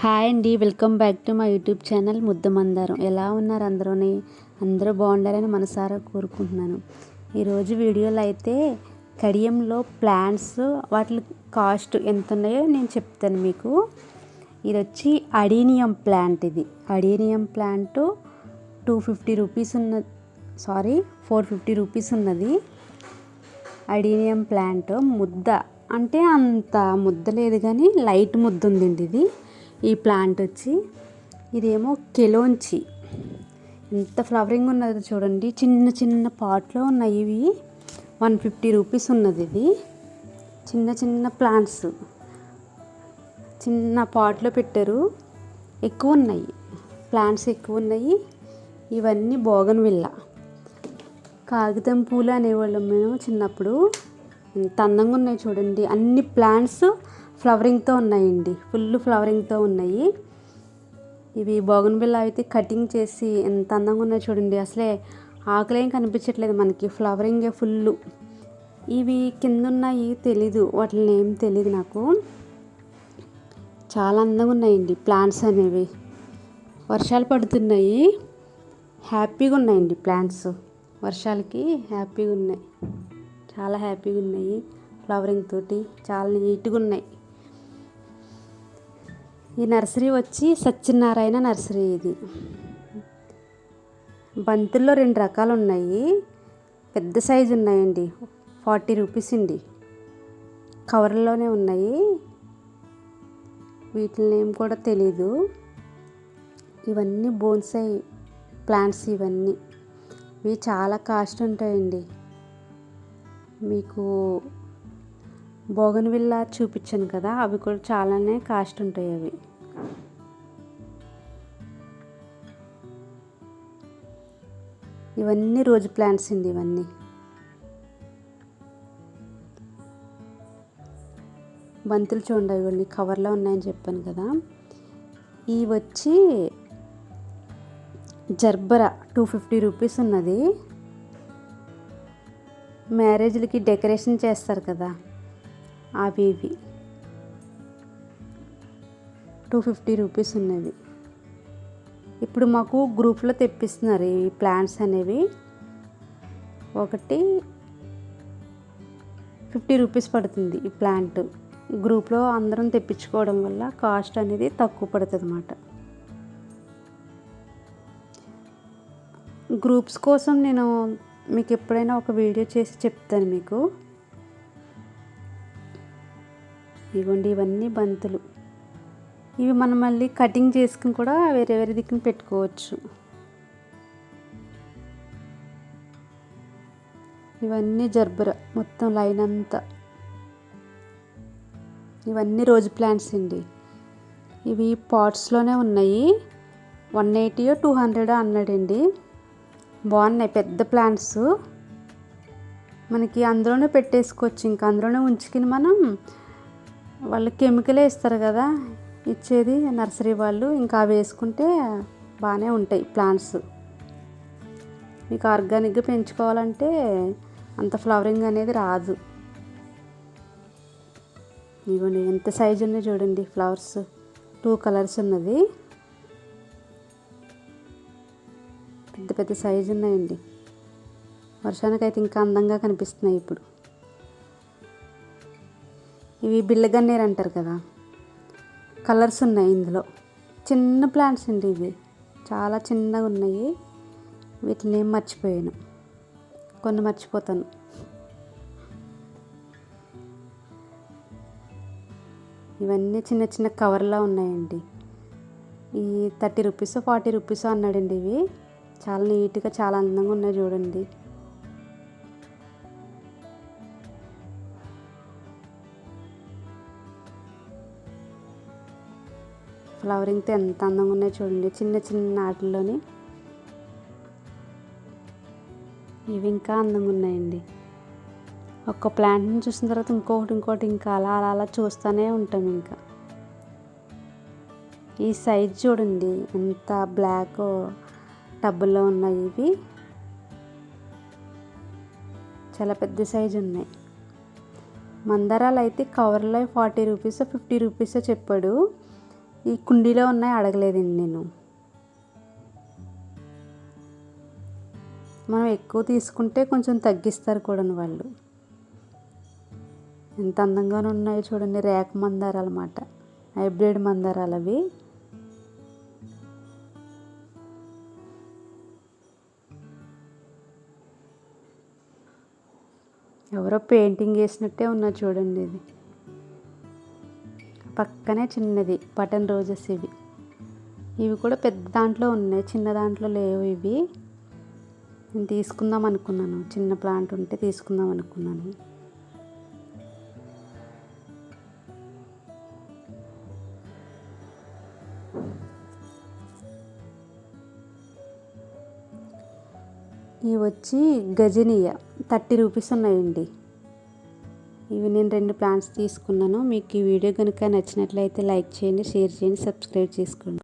Hi అండి welcome back to మా YouTube channel Muddamandaram. ఎలా ఉన్నారు అందరూని? అందరూ బాగుండాలని మనసారా కోరుకుంటున్నాను. ఈరోజు వీడియోలో అయితే కడియంలో ప్లాంట్స్ వాటి కాస్ట్ ఎంత ఉన్నాయో నేను చెప్తాను మీకు. ఇది వచ్చి అడీనియం ప్లాంట్ ఇది. Adenium plant two fifty rupees ఉన్న సారీ ఫోర్ ఫిఫ్టీ రూపీస్ ఉన్నది. అడీనియం ప్లాంట్ ముద్ద. అంటే అంత ముద్ద లేదు కానీ లైట్ ముద్ద ఉందండి ఇది. ఈ ప్లాంట్ వచ్చి ఇదేమో కెలోంచి. ఎంత ఫ్లవరింగ్ ఉన్నది చూడండి. చిన్న చిన్న పాట్లో ఉన్నాయి ఇవి వన్ ఫిఫ్టీ రూపీస్ ఉన్నది ఇది. చిన్న చిన్న ప్లాంట్స్. చిన్న పాట్లో పెట్టారు. ఎక్కువ ఉన్నాయి. ప్లాంట్స్ ఎక్కువ ఉన్నాయి. ఇవన్నీ బోగన్ విల్ల. కాగితం పూలు అనేవాళ్ళం మేము చిన్నప్పుడు. ఎంత అందంగా ఉన్నాయి చూడండి. అన్ని ప్లాంట్స్ ఫ్లవరింగ్తో ఉన్నాయండి. ఫుల్ ఫ్లవరింగ్తో ఉన్నాయి. ఇవి బోగన్బిల్ల అయితే కటింగ్ చేసి ఎంత అందంగా ఉన్నాయో చూడండి. అసలే ఆకులేం కనిపించట్లేదు మనకి. ఫ్లవరింగే ఫుల్ ఇవి కింద ఉన్నాయి తెలీదు. వాటిని ఏం తెలియదు నాకు. చాలా అందంగా ఉన్నాయండి ప్లాంట్స్ అనేవి. వర్షాలు పడుతున్నాయి. హ్యాపీగా ఉన్నాయండి ప్లాంట్స్. వర్షాలకి హ్యాపీగా ఉన్నాయి. చాలా హ్యాపీగా ఉన్నాయి. ఫ్లవరింగ్ తోటి చాలా నీట్గా ఉన్నాయి. ఈ నర్సరీ వచ్చి సత్యనారాయణ నర్సరీ ఇది. బంతుల్లో రెండు రకాలు ఉన్నాయి పెద్ద సైజు ఉన్నాయండి. ఫార్టీ రూపీస్ అండి. కవర్లోనే ఉన్నాయి. వీటి నేమ్ కూడా తెలీదు. ఇవన్నీ బోన్సాయి ప్లాంట్స్ ఇవన్నీ. ఇవి చాలా కాస్ట్ ఉంటాయండి. మీకు బోగన్విల్లా చూపించాను కదా అవి కూడా చాలానే కాస్ట్ ఉంటాయి అవి. ఇవన్నీ రోజు ప్లాంట్స్ అండి ఇవన్నీ. బంతులు చూడండి ఇవన్నీ కవర్లో ఉన్నాయని చెప్పాను కదా. ఇవి వచ్చి జర్బరా టూ ఫిఫ్టీ రూపీస్ ఉన్నది. మ్యారేజ్లకి డెకరేషన్ చేస్తారు కదా. అవి ఇవి. టూ ఫిఫ్టీ రూపీస్ ఉన్నది. ఇప్పుడు మాకు గ్రూప్లో తెప్పిస్తున్నారు ఈ ప్లాంట్స్ అనేవి. ఒకటి ఫిఫ్టీ రూపీస్ పడుతుంది ఈ ప్లాంట్ గ్రూప్లో అందరం తెప్పించుకోవడం వల్ల కాస్ట్ అనేది తక్కువ పడుతుంది అన్నమాట గ్రూప్స్ కోసం నేను మీకు ఎప్పుడైనా ఒక వీడియో చేసి చెప్తాను మీకు. ఇవ్వండి ఇవన్నీ బంతులు. ఇవి మనం మళ్ళీ కటింగ్ చేసుకుని కూడా వేరే వేరే దిక్కున పెట్టుకోవచ్చు. ఇవన్నీ జర్బర మొత్తం లైన్ అంతా. ఇవన్నీ రోజు ప్లాంట్స్ అండి. ఇవి పాట్స్లోనే ఉన్నాయి. వన్ ఎయిటీయో టూ హండ్రెడ్ అన్నాడండి బాగున్నాయి పెద్ద ప్లాంట్స్. మనకి అందులోనే పెట్టేసుకోవచ్చు. ఇంకా అందులోనే ఉంచుకుని మనం వాళ్ళు కెమికలే ఇస్తారు కదా ఇచ్చేది నర్సరీ వాళ్ళు. ఇంకా అవి వేసుకుంటే బాగానే ఉంటాయి ప్లాంట్స్. మీకు ఆర్గానిక్గా పెంచుకోవాలంటే అంత ఫ్లవరింగ్ అనేది రాదు. ఇవ్వండి ఎంత సైజు ఉన్నాయి చూడండి ఫ్లవర్స్. టూ కలర్స్ ఉన్నది పెద్ద పెద్ద సైజు ఉన్నాయండి. వర్షానికైతే ఇంకా అందంగా కనిపిస్తున్నాయి ఇప్పుడు. ఇవి బిళ్ళగన్నేరు అంటారు కదా. కలర్స్ ఉన్నాయి ఇందులో. చిన్న ప్లాంట్స్ అండి ఇవి. చాలా చిన్నగా ఉన్నాయి. వీటిని ఏం మర్చిపోయాను. కొన్ని మర్చిపోతాను. ఇవన్నీ చిన్న చిన్న కవర్లా ఉన్నాయండి. ఈ థర్టీ రూపీస్ ఫార్టీ రూపీస్ అన్నాడండి ఇవి. చాలా నీట్గా చాలా అందంగా ఉన్నాయి చూడండి. ఫ్లవరింగ్తో ఎంత అందంగా ఉన్నాయో చూడండి. చిన్న చిన్న ఆటల్లోని ఇవి ఇంకా అందంగా ఉన్నాయండి. ఒక్క ప్లాంట్ని చూసిన తర్వాత ఇంకొకటి ఇంకోటి ఇంకా అలా అలా అలా చూస్తూనే ఉంటాం ఇంకా. ఈ సైజ్ చూడండి ఎంత బ్లాక్ టబ్బుల్లో ఉన్నాయి ఇవి. చాలా పెద్ద సైజు ఉన్నాయి. మందారాలు అయితే కవర్లో ఫార్టీ రూపీస్ ఫిఫ్టీ రూపీస్ చెప్పాడు. ఈ కుండీలో ఉన్నాయి అడగలేదండి నేను. మనం ఎక్కువ తీసుకుంటే కొంచెం తగ్గిస్తారు కూడా వాళ్ళు. ఎంత అందంగానే ఉన్నాయో చూడండి రేక మందారాలు అన్నమాట హైబ్రిడ్ మందారాలు అవి. ఎవరో పెయింటింగ్ వేసినట్టే ఉన్నారు చూడండి ఇది. పక్కనే చిన్నది బటన్ రోజెస్ ఇవి. ఇవి కూడా పెద్ద దాంట్లో ఉన్నాయి చిన్న దాంట్లో లేవు ఇవి. నేను తీసుకుందాం అనుకున్నాను. చిన్న ప్లాంట్ ఉంటే తీసుకుందాం అనుకున్నాను. ఇవి వచ్చి గజనీయ థర్టీ రూపీస్ ఉన్నాయండి. ఇవి నేను రెండు ప్లాంట్స్ తీసుకున్నాను. మీకు ఈ వీడియో కనుక నచ్చినట్లయితే లైక్ చేయండి షేర్ చేయండి సబ్స్క్రైబ్ చేసుకోండి